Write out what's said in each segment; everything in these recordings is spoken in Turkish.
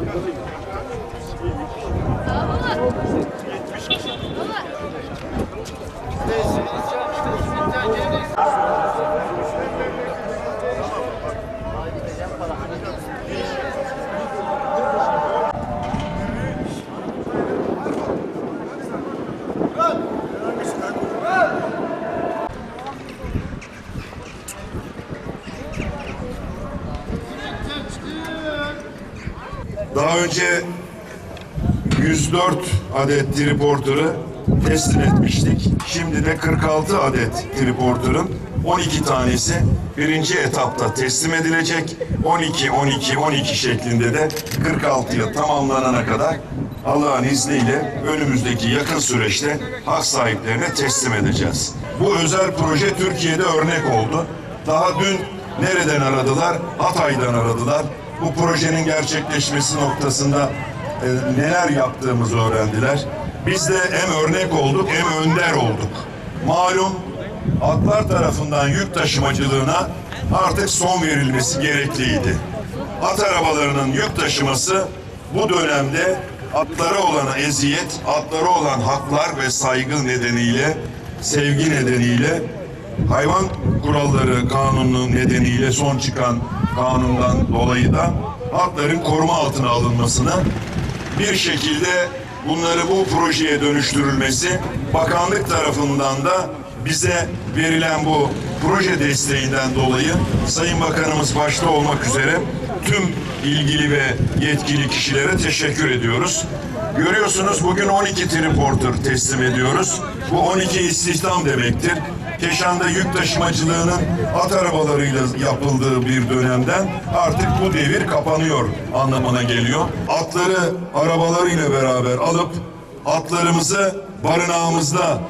Sağ olun. Daha önce 104 adet triporter'ı teslim etmiştik. Şimdi de 46 adet triporter'ın 12 tanesi birinci etapta teslim edilecek. 12, 12, 12 şeklinde de 46'ya tamamlanana kadar Allah'ın izniyle önümüzdeki yakın süreçte hak sahiplerine teslim edeceğiz. Bu özel proje Türkiye'de örnek oldu. Daha dün nereden aradılar? Hatay'dan aradılar. Bu projenin gerçekleşmesi noktasında e, neler yaptığımızı öğrendiler. Biz de hem örnek olduk hem önder olduk. Malum atlar tarafından yük taşımacılığına artık son verilmesi gerekliydi. At arabalarının yük taşıması bu dönemde atlara olan eziyet, atlara olan haklar ve saygı nedeniyle, sevgi nedeniyle hayvan kuralları kanunu nedeniyle son çıkan kanundan dolayı da atların koruma altına alınmasını bir şekilde bunları bu projeye dönüştürülmesi bakanlık tarafından da bize verilen bu proje desteğinden dolayı Sayın Bakanımız başta olmak üzere tüm ilgili ve yetkili kişilere teşekkür ediyoruz. Görüyorsunuz bugün 12 triporter teslim ediyoruz. Bu 12 istihdam demektir. Keşan'da yük taşımacılığının at arabalarıyla yapıldığı bir dönemden artık bu devir kapanıyor anlamına geliyor. Atları arabalarıyla beraber alıp atlarımızı barınağımızda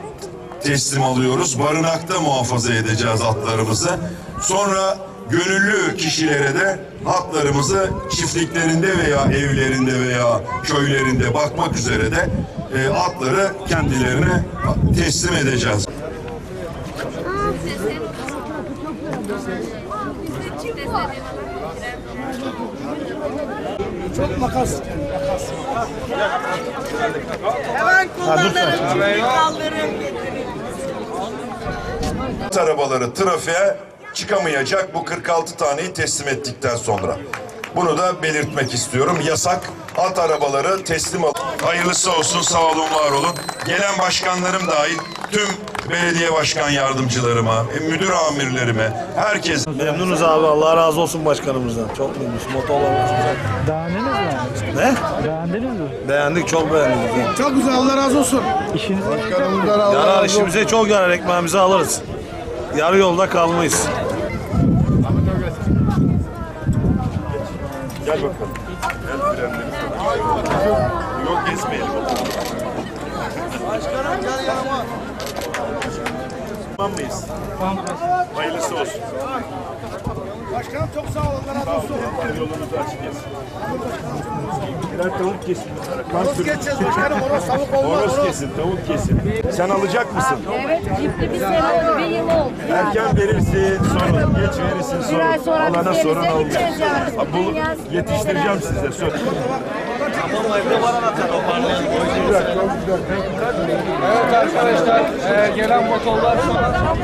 teslim alıyoruz. Barınakta muhafaza edeceğiz atlarımızı. Sonra gönüllü kişilere de atlarımızı çiftliklerinde veya evlerinde veya köylerinde bakmak üzere de e, atları kendilerine teslim edeceğiz. Çok makas. Hemen kullanırım, kaldırırım. At arabaları trafiğe çıkamayacak bu 46 taneyi teslim ettikten sonra. Bunu da belirtmek istiyorum. Yasak at arabaları teslim al. Hayırlısı olsun, sağ olun, var olun. Gelen başkanlarım dahil tüm belediye başkan yardımcılarıma, e, müdür amirlerime, herkes Memnunuz abi. Allah razı olsun başkanımızdan. Çok memnunuz. Motorlarımız güzel. Beğendiniz mi? Ne? Beğendiniz mi? Beğendik, çok beğendik. Çok güzel Allah razı olsun. İşinize Yarar işimize çok yarar. Ekmeğimizi alırız. Yarı yolda kalmayız. Gel bakalım. Gel frenleri Yok gezmeyelim. Başkanım gel yanıma. Tamam mıyız? Hayırlısı olsun. Başkanım çok sağ olun. Allah razı olsun. Yolunuzu açık etsin. Birer tavuk kesin. Horoz geçeceğiz başkanım. Horoz tavuk olmaz. Horoz kesin, tavuk kesin. Sen alacak mısın? Evet, çiftli bir sene oldu, bir yıl oldu. Erken verirsin, sorun. Geç verirsin, sorun. Bir ay sonra Alana biz sorun denize olmaz. gideceğiz yani. Ha, Dünya- yetiştireceğim size, söz. Evet arkadaşlar, e, gelen motorlar şu an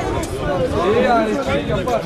iyi yani çek yapar.